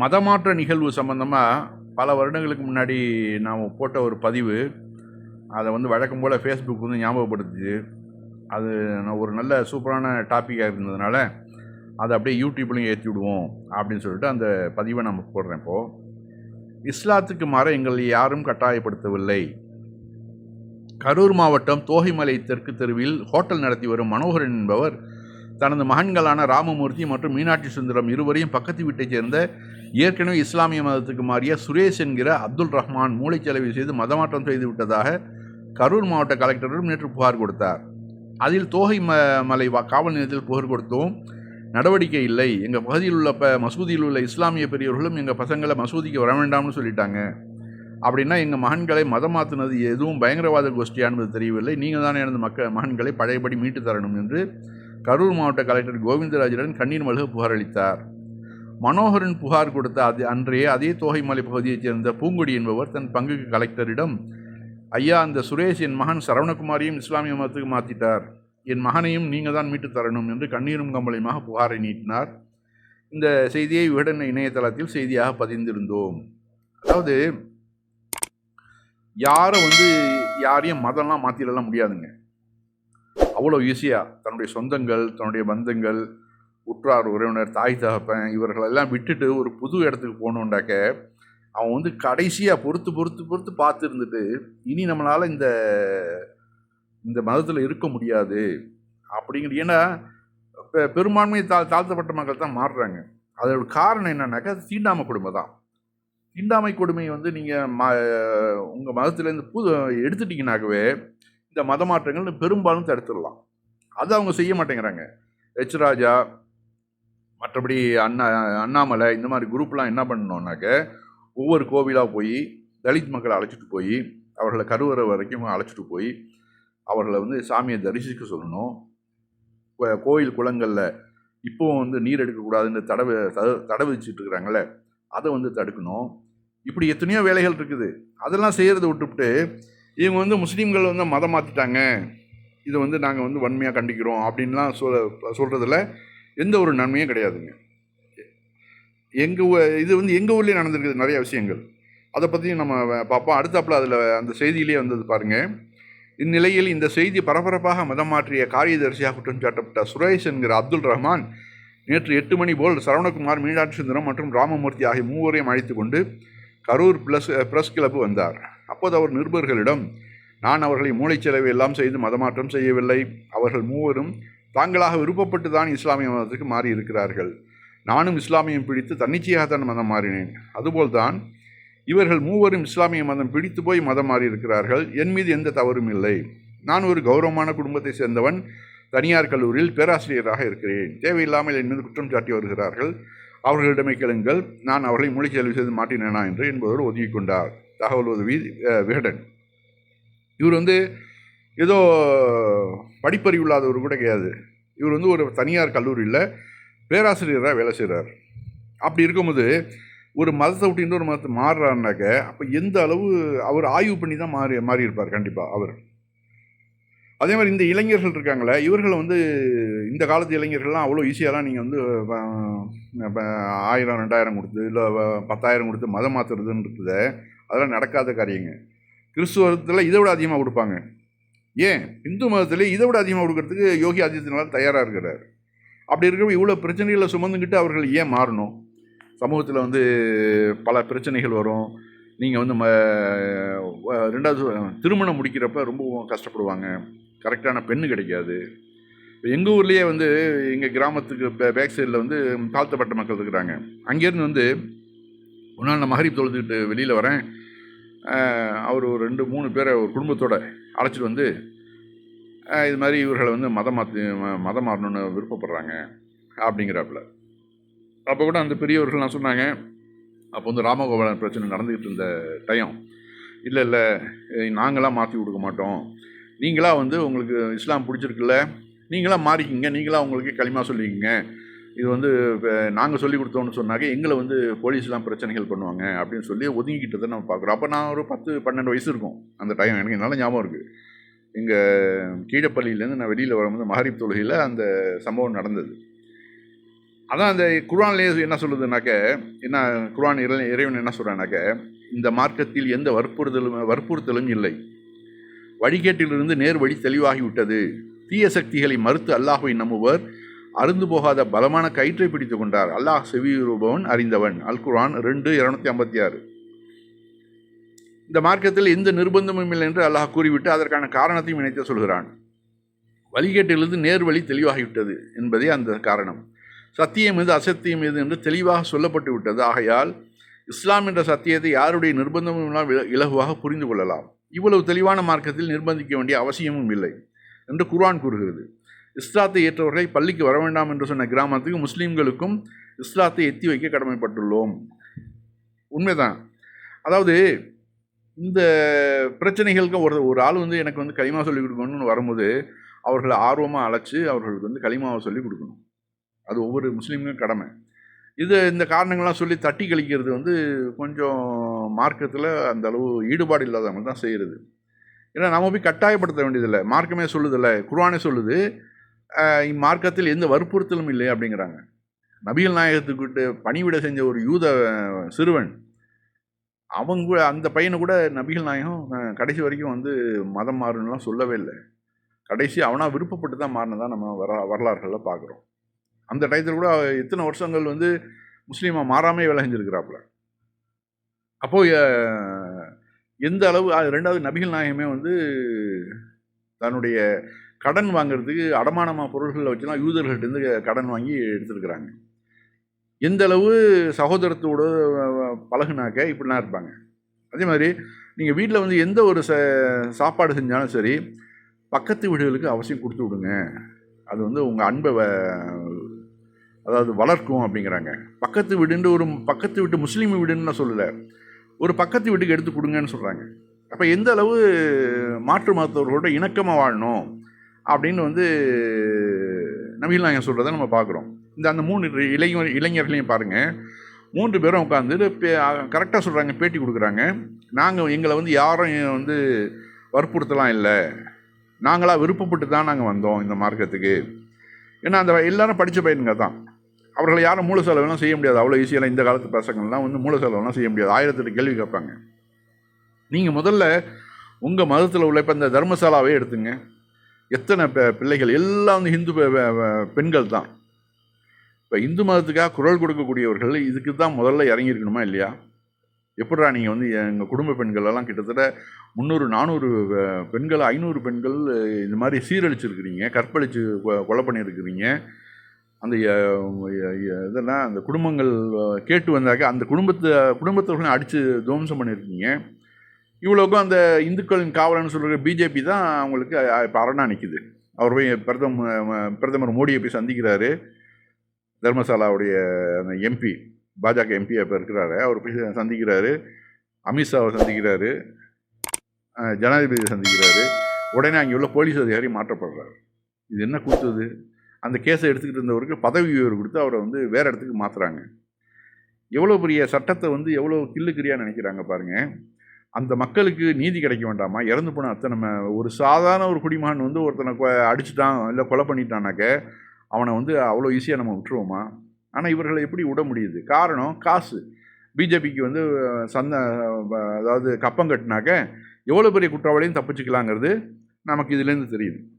மதமாற்ற நிகழ்வு சம்மந்தமாக பல வருடங்களுக்கு முன்னாடி நாம் போட்ட ஒரு பதிவு. அதை வந்து வழக்கம் போல் ஃபேஸ்புக் வந்து ஞாபகப்படுத்துச்சு அது நான் ஒரு நல்ல சூப்பரான டாப்பிக்காக இருந்ததுனால அதை அப்படியே யூடியூப்லையும் ஏற்றி விடுவோம் அப்படின்னு சொல்லிட்டு அந்த பதிவை நம்ம போடுறேன் இப்போது இஸ்லாத்துக்கு மாற எங்களை யாரும் கட்டாயப்படுத்தவில்லை. கரூர் மாவட்டம் தோகைமலை தெற்கு தெருவில் ஹோட்டல் நடத்தி வரும் மனோகரன் என்பவர் தனது மகன்களான ராமமூர்த்தி மற்றும் மீனாட்சி சுந்தரம் இருவரையும் பக்கத்து வீட்டைச் சேர்ந்த ஏற்கனவே இஸ்லாமிய மதத்துக்கு மாறிய சுரேஷ் என்கிற அப்துல் ரஹ்மான் மூளைச்சலவை செய்து மதமாற்றம் செய்து விட்டதாக கரூர் மாவட்ட கலெக்டரிடம் நேற்று புகார் கொடுத்தார். அதில் தோகை ம மலை வா- காவல் நிலையத்தில் புகார் கொடுத்தோம். நடவடிக்கை இல்லை. எங்கள் பகுதியில் உள்ள ப மசூதியில் உள்ள இஸ்லாமிய பெரியவர்களும் எங்கள் பசங்களை மசூதிக்கு வர வேண்டாம்னு சொல்லிட்டாங்க. அப்படின்னா எங்கள் மகன்களை மதம் மாற்றினது எதுவும் பயங்கரவாத கோஷ்டியானது தெரியவில்லை. நீங்கள் தானே எனது மக்கள் மகன்களை பழையபடி மீட்டு தரணும் என்று கரூர் மாவட்ட கலெக்டர் கோவிந்தராஜுடன் கண்ணீர் மல்க புகாரளித்தார் மனோகரன் புகார் கொடுத்த அது அன்றைய அதே தோகைமலை பகுதியைச் சேர்ந்த பூங்கொடி என்பவர் தன் பங்குக்கு கலெக்டரிடம் ஐயா அந்த சுரேஷ் என் மகன் சரவணகுமாரையும் இஸ்லாமிய மதத்துக்கு மாற்றிட்டார் என் மகனையும் நீங்கள் தான் மீட்டு தரணும் என்று கண்ணீரும் கம்பளையுமாக புகாரை நீட்டினார். இந்த செய்தியை விகடன் இணையதளத்தில் செய்தியாக பதிந்திருந்தோம். அதாவது யாரை வந்து யாரையும் மதம்லாம் மாற்றிடலாம் முடியாதுங்க. அவ்வளோ ஈஸியாக தன்னுடைய சொந்தங்கள் தன்னுடைய பந்தங்கள் உற்றார் உறவினர் தாய் தகப்பன் இவர்களெல்லாம் விட்டுட்டு ஒரு புது இடத்துக்கு போகணுண்டாக்க அவன் வந்து கடைசியாக பொறுத்து பொறுத்து பொறுத்து பார்த்து இருந்துட்டு இனி நம்மளால் இந்த இந்த மதத்தில் இருக்க முடியாது அப்படிங்கிற ஏன்னா இப்போ பெரும்பான்மை தா தாழ்த்தப்பட்ட மக்கள் தான் மாறுறாங்க. அதோட காரணம் என்னன்னாக்கா அது தீண்டாமை கொடுமை தான். தீண்டாமை கொடுமையை வந்து நீங்கள் ம உங்கள் மதத்துலேருந்து புது எடுத்துட்டிங்கனாக்கவே இந்த மத மாற்றங்கள் பெரும்பாலும் தடுத்துடலாம். அது அவங்க செய்ய மாட்டேங்கிறாங்க. எச் ராஜா மற்றபடி அண்ணா அண்ணாமலை இந்த மாதிரி குரூப்லாம் என்ன பண்ணணுன்னாக்க ஒவ்வொரு கோவிலாக போய் தலித் மக்களை அழைச்சிட்டு போய் அவர்களை கருவறை வரைக்கும் அழைச்சிட்டு போய் அவர்களை வந்து சாமியை தரிசிக்க சொல்லணும். கோ- கோயில் குளங்களில் இப்போவும் வந்து நீர் எடுக்கக்கூடாதுன்னு தடவை தட- தடை விதிச்சுட்டு இருக்கிறாங்களே அதை வந்து தடுக்கணும். இப்படி எத்தனையோ வேலைகள் இருக்குது. அதெல்லாம் செய்கிறத விட்டுவிட்டு இவங்க வந்து முஸ்லீம்கள் வந்து மதம் மாற்றிட்டாங்க இதை வந்து நாங்கள் வந்து வன்மையாக கண்டிக்கிறோம் அப்படின்லாம் சொல் சொல்கிறதுல எந்த ஒரு நன்மையும் கிடையாதுங்க. எங்கள் இது வந்து எங்கள் ஊர்லேயே நடந்திருக்குது நிறைய விஷயங்கள். அதை பற்றியும் நம்ம பார்ப்போம் அடுத்தாப்புல அதில் அந்த செய்தியிலே வந்தது பாருங்கள் இந்நிலையில் இந்த செய்தி பரபரப்பாக மதம் மாற்றிய காரியதரிசியாக குற்றம் சாட்டப்பட்ட சுரேஷ் என்கிற அப்துல் ரஹ்மான் நேற்று எட்டு மணி போல் சரவணகுமார் மீனாட்சி சுந்தரம் மற்றும் ராமமூர்த்தி ஆகிய மூவரையும் அழைத்து கொண்டு கரூர் ப்ளஸ் ப்ரெஸ் கிளப்பு வந்தார். அப்போது அவர் நிருபர்களிடம் நான் அவர்களை மூளைச்செலவு எல்லாம் செய்து மதமாற்றம் செய்யவில்லை. அவர்கள் மூவரும் தாங்களாக விருப்பப்பட்டு தான் இஸ்லாமிய மதத்துக்கு மாறி இருக்கிறார்கள். நானும் இஸ்லாமியம் பிடித்து தன்னிச்சையாக தான் மதம் மாறினேன். அதுபோல்தான் இவர்கள் மூவரும் இஸ்லாமிய மதம் பிடித்து போய் மதம் மாறி இருக்கிறார்கள். என் மீது எந்த தவறும் இல்லை. நான் ஒரு கௌரவமான குடும்பத்தை சேர்ந்தவன். தனியார் கல்லூரியில் பேராசிரியராக இருக்கிறேன். தேவையில்லாமல் என் மீது குற்றம் சாட்டி வருகிறார்கள். அவர்களிடமே கேளுங்கள். நான் அவர்களை மூளைச்செல்வி செய்து மாட்டினேனா என்று என்பவர் ஒதுங்கிக் கொண்டார். தகவல் உதவி விகடன். இவர் வந்து ஏதோ படிப்பறிவு இல்லாதவர் கூட கிடையாது. இவர் வந்து ஒரு தனியார் கல்லூரியில் பேராசிரியராக வேலை செய்கிறார் அப்படி இருக்கும்போது ஒரு மதத்தை விட்டு இன்னொரு மதத்தை மாறுறாருனாக்க அப்போ எந்த அளவு அவர் ஆய்வு பண்ணி தான் மாறி மாறி இருப்பார் கண்டிப்பாக அவர். அதே மாதிரி இந்த இளைஞர்கள் இருக்காங்களே இவர்களை வந்து இந்த காலத்து இளைஞர்கள்லாம் அவ்வளோ ஈஸியாலாம் நீங்கள் வந்து ஆயிரம் ரெண்டாயிரம் கொடுத்து இல்லை பத்தாயிரம் கொடுத்து மதம் மாற்றுறதுன்றது அதெல்லாம் நடக்காத காரியங்க. கிறிஸ்துவத்தில் இதை விட அதிகமாக கொடுப்பாங்க. ஏன்? இந்து மதத்தில் இதை விட அதிகமாக கொடுக்கறதுக்கு யோகி ஆதித்யநாத் தயாராக இருக்கிறார். அப்படி இருக்கிற இவ்வளோ பிரச்சனைகளை சுமந்துக்கிட்டு அவர்கள் ஏன் மாறணும்? சமூகத்தில் வந்து பல பிரச்சனைகள் வரும். நீங்கள் வந்து ம ரெண்டாவது திருமணம் முடிக்கிறப்ப ரொம்ப கஷ்டப்படுவாங்க. கரெக்டான பெண்ணு கிடைக்காது. எங்கள் ஊர்லேயே வந்து எங்கள் கிராமத்துக்கு பே பேக் சைடில் வந்து தாழ்த்தப்பட்ட மக்கள் இருக்கிறாங்க. அங்கேருந்து வந்து ஒரு நாள் நான் மகரிப் தொழுதுக்கிட்டு வெளியில் வரேன். அவர் ஒரு ரெண்டு மூணு பேரை ஒரு குடும்பத்தோட அழைச்சிட்டு வந்து இது மாதிரி இவர்களை வந்து மதம் மாற்றி மதம் மாறணும்னு விருப்பப்படுறாங்க அப்படிங்கிறாப்புல. அப்போ கூட அந்த பெரியவர்கள்லாம் சொன்னாங்க அப்போ வந்து ராமகோபாலன் பிரச்சனை நடந்துக்கிட்டு இருந்த டைம் இல்லை இல்லை நாங்களாம் மாற்றி கொடுக்க மாட்டோம். நீங்களாக வந்து உங்களுக்கு இஸ்லாம் பிடிச்சிருக்குல்ல நீங்களாம் மாறிக்கிங்க நீங்களாம் உங்களுக்கு களிமா சொல்லிக்கிங்க இது வந்து நாங்கள் சொல்லி கொடுத்தோம்னு சொன்னாக்க எங்களை வந்து போலீஸ்லாம் பிரச்சனைகள் பண்ணுவாங்க அப்படின்னு சொல்லி ஒதுங்கிக்கிட்டதை நம்ம பார்க்குறோம். அப்போ நான் ஒரு பத்து பன்னெண்டு வயசு இருக்கும். அந்த டைம் எனக்கு என்னால் ஞாபகம் இருக்குது எங்கள் கீழப்பள்ளியிலேருந்து நான் வெளியில் வரும்போது மஹரிப் தொழுகையில் அந்த சம்பவம் நடந்தது. அதான் அந்த குரான்லேயே என்ன சொல்லுதுனாக்க என்ன குர்ஆன் இறை இறைவன் என்ன சொல்கிறானாக்க இந்த மார்க்கத்தில் எந்த வற்புறுத்தலும் வற்புறுத்தலும் இல்லை. வழிகேட்டிலிருந்து நேர் வழி தெளிவாகி விட்டது தீய சக்திகளை மறுத்து அல்லாஹுவை நம்புவர். அருந்து போகாத பலமான கயிற்றை பிடித்து கொண்டார். அல்லாஹ் செவியுறுபவன் அறிந்தவன். அல் குர்ஆன் ரெண்டு இருநூத்தி ஐம்பத்தி ஆறு. இந்த மார்க்கத்தில் எந்த நிர்பந்தமும் இல்லை என்று அல்லாஹ் கூறிவிட்டு அதற்கான காரணத்தையும் இணைத்து சொல்கிறான். வழிகேட்டிலிருந்து நேர் வழி தெளிவாகிவிட்டது என்பதே அந்த காரணம். சத்தியம் எது அசத்தியம் எது என்று தெளிவாக சொல்லப்பட்டு விட்டது. ஆகையால் இஸ்லாம் என்ற சத்தியத்தை யாருடைய நிர்பந்தமும் இல்லாமல் இலகுவாக புரிந்து கொள்ளலாம். இவ்வளவு தெளிவான மார்க்கத்தில் நிர்பந்திக்க வேண்டிய அவசியமும் இல்லை என்று குர்ஆன் கூறுகிறது. இஸ்லாத்தை ஏற்றவர்களை பள்ளிக்கு வர வேண்டாம் என்று சொன்ன கிராமத்துக்கு முஸ்லீம்களுக்கும் இஸ்லாத்தை எத்தி வைக்க கடமைப்பட்டுள்ளோம். உண்மைதான். அதாவது இந்த பிரச்சனைகளுக்கு ஒரு ஒரு ஆள் வந்து எனக்கு வந்து களிமா சொல்லிக் கொடுக்கணும்னு வரும்போது அவர்களை ஆர்வமாக அழைச்சி அவர்களுக்கு வந்து களிமாவை சொல்லிக் கொடுக்கணும். அது ஒவ்வொரு முஸ்லீமுக்கும் கடமை. இது இந்த காரணங்கள்லாம் சொல்லி தட்டி கழிக்கிறது வந்து கொஞ்சம் மார்க்கத்தில் அந்த அளவு ஈடுபாடு இல்லாதவங்க தான் செய்கிறது ஏன்னா நம்ம போய் கட்டாயப்படுத்த வேண்டியதில்லை. மார்க்கமே சொல்லுதில்லை குர்ஆனே சொல்லுது இம்மார்க்கத்தில் எந்த வற்புறுத்தலும் இல்லை அப்படிங்கிறாங்க. நபிகள் நாயகத்துக்கிட்ட பணிவிட செஞ்ச ஒரு யூத சிறுவன் அவங்க கூட அந்த பையனை கூட நபிகள் நாயகம் கடைசி வரைக்கும் வந்து மதம் மாறுன்னுலாம் சொல்லவே இல்லை. கடைசி அவனாக விருப்பப்பட்டு தான் மாறினதான் நம்ம வர வரலாறுகளில் பார்க்குறோம் அந்த டயத்தில் கூட எத்தனை வருஷங்கள் வந்து முஸ்லீமாக மாறாமே வேலை செஞ்சுருக்கிறாப்புல அப்போது எந்த அளவு ரெண்டாவது நபிகள் நாயகமே வந்து தன்னுடைய கடன் வாங்கிறதுக்கு அடமானமாக பொருள்களை வச்சுலாம் யூதர்கள்ட்டேருந்து கடன் வாங்கி எடுத்துருக்குறாங்க. எந்தளவு சகோதரத்தோட சகோதரத்தோடு பழகுனாக்க இப்படிலாம் இருப்பாங்க. அதே மாதிரி நீங்கள் வீட்டில் வந்து எந்த ஒரு ச சாப்பாடு செஞ்சாலும் சரி பக்கத்து வீடுகளுக்கு அவசியம் கொடுத்து விடுங்க. அது வந்து உங்கள் அன்பை வ- அதாவது வளர்க்கும் அப்படிங்கிறாங்க. பக்கத்து வீடுன்ற ஒரு பக்கத்து வீட்டு முஸ்லீம் வீடுன்னு நான் சொல்லலை. ஒரு பக்கத்து வீட்டுக்கு எடுத்து கொடுங்கன்னு சொல்கிறாங்க அப்போ எந்த அளவு மாற்று மதத்தவர்களோட இணக்கமாக வாழணும்? அப்படின்னு வந்து நவீன நாயகம் சொல்கிறத நம்ம பார்க்குறோம். இந்த அந்த மூணு இளைஞர் இளைஞர்களையும் பாருங்கள் மூன்று பேரும் உட்காந்து கரெக்டாக சொல்கிறாங்க பேட்டி கொடுக்குறாங்க. நாங்கள் எங்களை வந்து யாரும் வந்து வற்புறுத்தலாம் இல்லை. நாங்களாக விருப்பப்பட்டு தான் நாங்கள் வந்தோம் இந்த மார்க்கத்துக்கு. ஏன்னா அந்த எல்லாரும் படித்த பையனுங்க தான். அவர்களை யாரும் மூல செலவெல்லாம் செய்ய முடியாது. அவ்வளோ ஈஸியெல்லாம் இந்த காலத்து பசங்கள்லாம் வந்து மூல செலவெல்லாம் செய்ய முடியாது. ஆயிரத்தெட்டு கேள்வி கேட்பாங்க. நீங்கள் முதல்ல உங்கள் மதத்தில் உள்ள இப்போ இந்த தர்மசாலாவே எடுத்துங்க. எத்தனை பெ- பிள்ளைகள்? எல்லாம் வந்து ஹிந்து பெண்கள் தான் இப்போ இந்து மதத்துக்காக குரல் கொடுக்கக்கூடியவர்கள் இதுக்கு தான் முதல்ல இறங்கியிருக்கணுமா இல்லையா? எப்படா நீங்கள் வந்து எங்கள் குடும்ப பெண்களெல்லாம் கிட்டத்தட்ட முந்நூறு நானூறு பெண்கள் ஐநூறு பெண்கள் இது மாதிரி சீரழிச்சிருக்கிறீங்க கற்பழித்து கொ- கொலை பண்ணியிருக்கிறீங்க. அந்த இதெல்லாம் அந்த குடும்பங்கள் கேட்டு வந்தாக்க அந்த குடும்பத்தை குடும்பத்தவர்களையும் அடித்து துவம்சம் பண்ணியிருக்கீங்க. இவ்வளோக்கும் அந்த இந்துக்களின் காவலன்னு சொல்கிற பிஜேபி தான் அவங்களுக்கு இப்போ அரணா நிற்கிது அவர் போய் பிரதம பிரதமர் மோடியை போய் சந்திக்கிறாரு. தர்மசாலாவுடைய அந்த எம்பி பாஜக எம்பி இப்போ இருக்கிறாரு. அவர் போய் சந்திக்கிறாரு. அமித்ஷாவை சந்திக்கிறாரு. ஜனாதிபதியை சந்திக்கிறாரு. உடனே அங்கே உள்ள போலீஸ் அதிகாரி மாற்றப்படுறாரு. இது என்ன கூத்துது? அந்த கேஸை எடுத்துக்கிட்டு இருந்தவருக்கு பதவி உயர்வு கொடுத்து அவரை வந்து வேறு இடத்துக்கு மாற்றுறாங்க எவ்வளோ பெரிய சட்டத்தை வந்து எவ்வளோ கில்லுக்கிரியாக நினைக்கிறாங்க பாருங்கள் அந்த மக்களுக்கு நீதி கிடைக்க வேண்டாமா? இறந்து போன அத்தனை நம்ம ஒரு சாதாரண ஒரு குடிமகன் வந்து ஒருத்தனை கொ- அடிச்சிட்டான் இல்லை கொலை பண்ணிட்டானாக்க அவனை வந்து அவ்வளோ ஈஸியாக நம்ம விட்டுருவோமா? ஆனால் இவர்களை எப்படி விட முடியுது? காரணம் காசு. பிஜேபிக்கு வந்து சந்த அதாவது கப்பம் கட்டினாக்க எவ்வளோ பெரிய குற்றவாளியும் தப்பிச்சுக்கலாங்கிறது நமக்கு இதுலேருந்து தெரியுது.